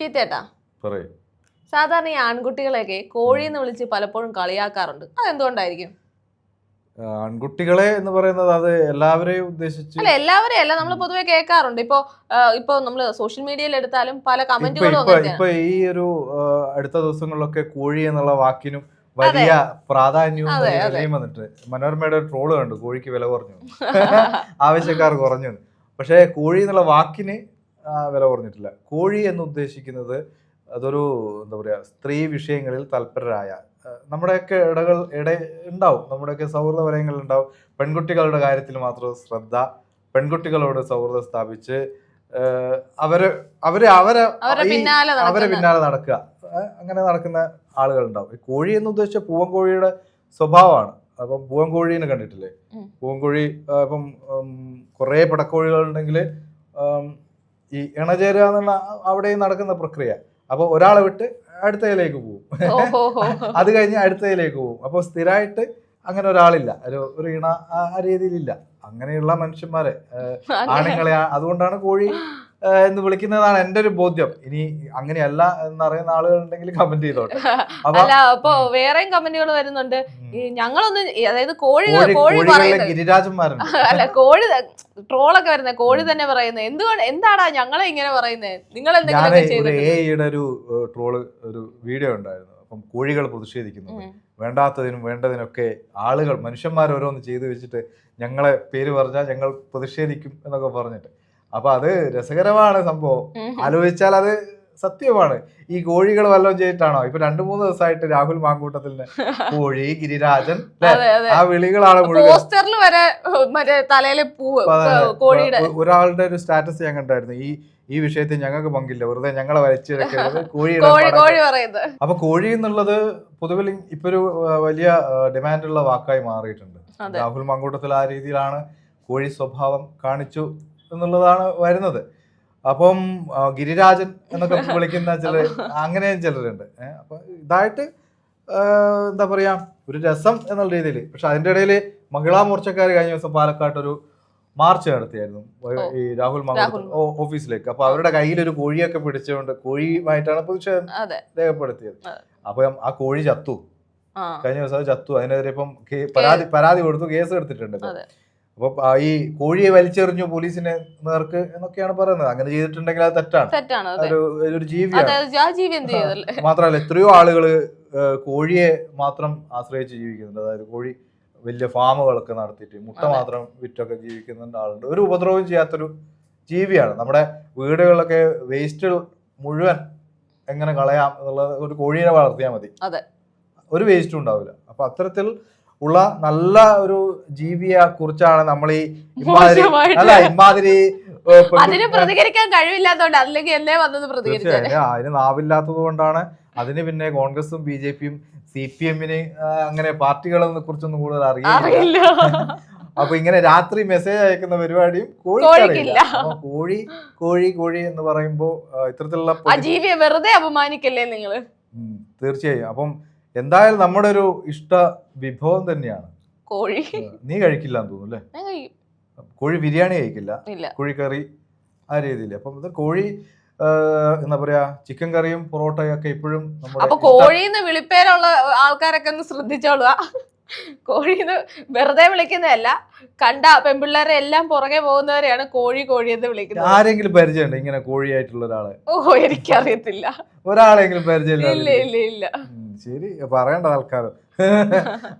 ഷീത്തേട്ടാ പറയും. സാധാരണ ഈ ആൺകുട്ടികളെയൊക്കെ കോഴി എന്ന് വിളിച്ച് പലപ്പോഴും കളിയാക്കാറുണ്ട്. അതെന്തുകൊണ്ടായിരിക്കും? ആൺകുട്ടികളെ എന്ന് പറയുന്നത് അത് എല്ലാവരെയും ഉദ്ദേശിച്ച് അല്ല എല്ലാവരെയും അല്ല. നമ്മൾ പൊതുവെ കേൾക്കാറുണ്ട്. ഇപ്പോ ഇപ്പോ നമ്മൾ സോഷ്യൽ മീഡിയയിൽ എടുത്താലും പല കമന്റുകളും ഇപ്പൊ ഈ ഒരു അടുത്ത ദിവസങ്ങളിലൊക്കെ കോഴി എന്നുള്ള വാക്കിനും വലിയ പ്രാധാന്യവും വലിയ വന്നിട്ട് മനോരമയുടെ ട്രോൾ കണ്ടു. കോഴിക്ക് വില കുറഞ്ഞു. ആവശ്യക്കാർ കുറഞ്ഞു. പക്ഷേ കോഴി എന്നുള്ള വാക്കിന് വില കുറഞ്ഞിട്ടില്ല. കോഴി എന്ന് ഉദ്ദേശിക്കുന്നത് അതൊരു എന്താ പറയുക സ്ത്രീ വിഷയങ്ങളിൽ തൽപരരായ നമ്മുടെയൊക്കെ ഇടകൾ ഇട ഉണ്ടാവും. നമ്മുടെയൊക്കെ സൗഹൃദ വലയങ്ങളിൽ ഉണ്ടാവും. പെൺകുട്ടികളുടെ കാര്യത്തിൽ മാത്രം ശ്രദ്ധ പെൺകുട്ടികളോട് സൗഹൃദം സ്ഥാപിച്ച് അവർ അവർ അവരെ അവരെ പിന്നാലെ നടക്കുക. അങ്ങനെ നടക്കുന്ന ആളുകൾ ഉണ്ടാവും. ഈ കോഴി എന്ന് ഉദ്ദേശിച്ച പൂവൻ കോഴിയുടെ സ്വഭാവമാണ്. അപ്പം പൂവൻകോഴീനെ കണ്ടിട്ടില്ലേ? പൂവൻ കോഴി ഇപ്പം കുറേ പിടക്കോഴികൾ ഉണ്ടെങ്കിൽ ഈ ഇണചേരുക എന്നുള്ള അവിടെയും നടക്കുന്ന പ്രക്രിയ. അപ്പോൾ ഒരാളെ വിട്ട് അടുത്തയിലേക്ക് പോകും അത് കഴിഞ്ഞ് അടുത്തയിലേക്ക് പോകും അപ്പോൾ സ്ഥിരമായിട്ട് അങ്ങനെ ഒരാളില്ല. ഒരു ഒരു ഇണ ആ രീതിയിലില്ല. അങ്ങനെയുള്ള മനുഷ്യന്മാരെ ആണുങ്ങളെ അതുകൊണ്ടാണ് കോഴി എന്ന് വിളിക്കുന്നതാണ് എന്റെ ഒരു ബോധ്യം. ഇനി അങ്ങനെയല്ല എന്നറിയുന്ന ആളുകൾ ഉണ്ടെങ്കിൽ കമന്റ് ചെയ്തോട്ടെ. അപ്പൊ അല്ല അപ്പൊ വേറെയും കമന്റുകൾ വരുന്നുണ്ട്. ഞങ്ങളൊന്നും അതായത് കോഴികൾ കോഴി കോഴി ഗിരിരാജന്മാരുണ്ട്. അല്ല കോഴി ട്രോളൊക്കെ വരുന്നത്. കോഴി തന്നെ പറയുന്നത്. എന്തുകൊണ്ട് എന്താടാ ഞങ്ങളെ ഇങ്ങനെ പറയുന്നത്? നിങ്ങൾ എന്തെങ്കിലും ഒരു ട്രോൾ ഒരു വീഡിയോ ഉണ്ടായിരുന്നു. അപ്പം കോഴികൾ പ്രതിഷേധിക്കുന്നത്. വേണ്ടാത്തതിനും വേണ്ടതിനൊക്കെ ആളുകൾ മനുഷ്യന്മാർ ഓരോന്ന് ചെയ്തു വെച്ചിട്ട് ഞങ്ങളെ പേര് പറഞ്ഞാൽ ഞങ്ങൾ പ്രതിഷേധിക്കും എന്നൊക്കെ പറഞ്ഞിട്ട്. അപ്പൊ അത് രസകരമാണ് സംഭവം. ആലോചിച്ചാൽ അത് സത്യമാണ്. ഈ കോഴികൾ വല്ലതും ചെയ്തിട്ടാണോ? ഇപ്പൊ രണ്ടു മൂന്ന് ദിവസമായിട്ട് രാഹുൽ മാങ്കൂട്ടത്തിൽ കോഴി ഗിരിരാജൻ ആ വിളികളാണ് പോസ്റ്ററിൽ വരെ മറ്റേ തലയിലെ പൂവ് കോഴിയുടെ. ഒരാളുടെ ഒരു സ്റ്റാറ്റസ് ഞാൻ കണ്ടായിരുന്നു. ഈ ഈ വിഷയത്തിൽ ഞങ്ങൾക്ക് പങ്കില്ല. വെറുതെ ഞങ്ങളെ വലിച്ചു കോഴിയുടെ അപ്പൊ കോഴി എന്നുള്ളത് പൊതുവിൽ ഇപ്പൊ ഒരു വലിയ ഡിമാൻഡുള്ള വാക്കായി മാറിയിട്ടുണ്ട്. രാഹുൽ മാങ്കൂട്ടത്തിൽ ആ രീതിയിലാണ് കോഴി സ്വഭാവം കാണിച്ചു എന്നുള്ളതാണ് വരുന്നത്. അപ്പം ഗിരിരാജൻ എന്നൊക്കെ വിളിക്കുന്ന ചില അങ്ങനെയും ചിലരുണ്ട്. അപ്പൊ ഇതായിട്ട് എന്താ പറയാ ഒരു രസം എന്നുള്ള രീതിയിൽ. പക്ഷെ അതിന്റെ ഇടയിൽ മഹിളാ മോർച്ചക്കാർ കഴിഞ്ഞ ദിവസം പാലക്കാട്ട് ഒരു മാർച്ച് നടത്തിയായിരുന്നു. ഈ രാഹുൽ ഓഫീസിലേക്ക്. അപ്പൊ അവരുടെ കയ്യിൽ ഒരു കോഴിയൊക്കെ പിടിച്ചുകൊണ്ട് കോഴിയുമായിട്ടാണ് പ്രതിഷേധം രേഖപ്പെടുത്തിയത്. അപ്പൊ ആ കോഴി ചത്തു. കഴിഞ്ഞ ദിവസം അത് ചത്തു. അതിനെതിരെ ഇപ്പം പരാതി പരാതി കൊടുത്തു കേസ് എടുത്തിട്ടുണ്ട് ഇപ്പം. അതെ. അപ്പൊ ഈ കോഴിയെ വലിച്ചെറിഞ്ഞു പോലീസിനെ നേർക്ക് എന്നൊക്കെയാണ് പറയുന്നത്. അങ്ങനെ ചെയ്തിട്ടുണ്ടെങ്കിൽ അത് തെറ്റാണ്. തെറ്റാണ് ഒരു ഒരു ജീവിയാണ്. മാത്രമല്ല എത്രയോ ആളുകൾ കോഴിയെ മാത്രം ആശ്രയിച്ച് ജീവിക്കുന്നുണ്ട്. അതായത് കോഴി വലിയ ഫാമുകളൊക്കെ നടത്തിയിട്ട് മുട്ട മാത്രം വിറ്റൊക്കെ ജീവിക്കുന്നുണ്ട് ആളുണ്ട്. ഒരു ഉപദ്രവം ചെയ്യാത്തൊരു ജീവിയാണ്. നമ്മുടെ വീടുകളിലൊക്കെ വേസ്റ്റ് മുഴുവൻ എങ്ങനെ കളയാം എന്നുള്ളത് ഒരു കോഴിയെ വളർത്തിയാൽ മതി. ഒരു വേസ്റ്റും ഉണ്ടാവില്ല. അപ്പൊ അത്തരത്തിൽ ഉള്ള നല്ല ഒരു ജീവിയെ കുറിച്ചാണ് നമ്മൾ ഈ ഇമാതിരി. അല്ല ഇമാതിരി അതിന് പ്രതികരിക്കാൻ കഴിവില്ലാത്തോണ്ട് അല്ലെങ്കിൽ എന്നേ വന്നത് അതിന് നാവില്ലാത്തത് കൊണ്ടാണ് അതിന് പിന്നെ കോൺഗ്രസും ബി ജെ പിയും സി പി എമ്മിന് അങ്ങനെ പാർട്ടികളെ കുറിച്ചൊന്നും കൂടുതൽ അറിയില്ല. അപ്പൊ ഇങ്ങനെ രാത്രി മെസ്സേജ് അയക്കുന്ന പരിപാടിയും കോഴിക്കില്ല. കോഴി കോഴി കോഴി എന്ന് പറയുമ്പോ ഇത്തരത്തിലുള്ള ജീവിയെ വെറുതെ അപമാനിക്കല്ലേ നിങ്ങൾ? തീർച്ചയായും. അപ്പം എന്തായാലും നമ്മുടെ ഒരു ഇഷ്ട വിഭവം തന്നെയാണ്. കോഴി. നീ കഴിക്കില്ല എന്ന് തോന്നുന്നു അല്ലേ. കോഴി ബിരിയാണി കഴിക്കില്ല. ഇല്ല. കോഴിക്കറി ആ രീതിയിൽ. അപ്പം ഇത് കോഴി എന്താ പറയാ ചിക്കൻ കറിയും പൊറോട്ടയും ഒക്കെ ഇപ്പോഴും അപ്പൊ കോഴി കോഴിന്ന് വിളിപ്പേരുള്ള ആൾക്കാരൊക്കെ ഒന്ന് ശ്രദ്ധിച്ചോളുക. കോഴിന്ന് വെറുതെ വിളിക്കുന്നതല്ല കണ്ട പെൺപിള്ളേരെ എല്ലാം പുറകെ പോകുന്നവരെയാണ് കോഴി കോഴി എന്ന് വിളിക്കുന്നത്. ആരെങ്കിലും പരിചയമുണ്ട്? ഇങ്ങനെ കോഴിയായിട്ടുള്ള ഒരാളെ. ഓ എനിക്കറിയത്തില്ല. ഒരാളെങ്കിലും പരിചയമില്ല ഇല്ല ഇല്ല ഉം, ശരി പറയണ്ട തൽക്കാലം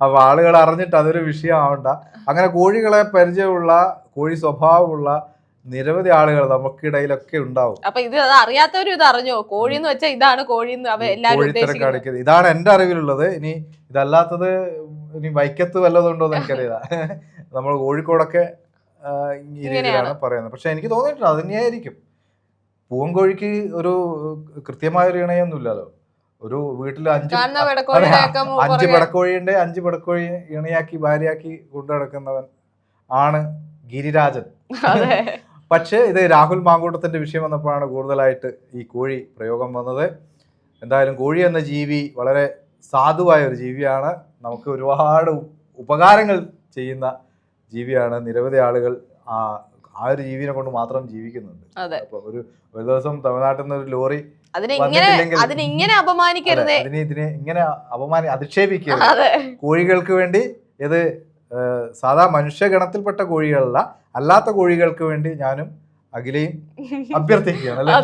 അപ്പൊ ആളുകൾ അറിഞ്ഞിട്ട് അതൊരു വിഷയമാവണ്ട. അങ്ങനെ കോഴികളെ പരിചയമുള്ള കോഴി സ്വഭാവമുള്ള നിരവധി ആളുകൾ നമുക്കിടയിലൊക്കെ ഉണ്ടാവും. അപ്പൊ ഇത് അറിയാത്തവരും ഇത് അറിഞ്ഞോ? കോഴി എന്ന് വെച്ചാൽ ഇതാണ് കോഴി എല്ലാവരും കോഴിത്തരം കാണിക്കുന്നത്. ഇതാണ് എന്റെ അറിവിലുള്ളത്. ഇനി ഇതല്ലാത്തത് ഇനി വൈക്കത്ത് വല്ലതുണ്ടോ എന്ന് എനിക്കറിയില്ല. നമ്മൾ കോഴിക്കോടൊക്കെ ഈ രീതിയിലാണ് പറയുന്നത്. പക്ഷെ എനിക്ക് തോന്നിയിട്ടുണ്ട് അത് തന്നെയായിരിക്കും. പൂവൻകോഴിക്ക് ഒരു കൃത്യമായ ഒരു ഇണയൊന്നുമില്ലല്ലോ. ഒരു വീട്ടിൽ അഞ്ച് അഞ്ച് പടക്കോഴിയുണ്ട് അഞ്ച് പടക്കോഴി ഇണയാക്കി ഭാര്യയാക്കി കൊണ്ടു നടക്കുന്നവൻ ആണ് ഗിരിരാജൻ. പക്ഷേ ഇത് രാഹുൽ മാങ്കൂട്ടത്തിന്റെ വിഷയം വന്നപ്പോഴാണ് കൂടുതലായിട്ട് ഈ കോഴി പ്രയോഗം വന്നത്. എന്തായാലും കോഴി എന്ന ജീവി വളരെ സാധുവായ ഒരു ജീവിയാണ്. നമുക്ക് ഒരുപാട് ഉപകാരങ്ങൾ ചെയ്യുന്ന ജീവിയാണ്. നിരവധി ആളുകൾ ആ ആ ഒരു ജീവിനെ കൊണ്ട് മാത്രം ജീവിക്കുന്നുണ്ട്. അപ്പൊ ഒരു ഒരു ദിവസം തമിഴ്നാട്ടിൽ നിന്ന് ഒരു ലോറി അതിനെ ഇങ്ങനെ അതിനെ ഇതിനെ ഇങ്ങനെ അപമാനി അധിക്ഷേപിക്കരുത്. കോഴികൾക്ക് വേണ്ടി ഇത് സാധാ മനുഷ്യഗണത്തിൽപ്പെട്ട കോഴികളല്ല അല്ലാത്ത കോഴികൾക്ക് വേണ്ടി ഞാനും അഖിലയും അഭ്യർത്ഥിക്കുകയാണ് അല്ലെ?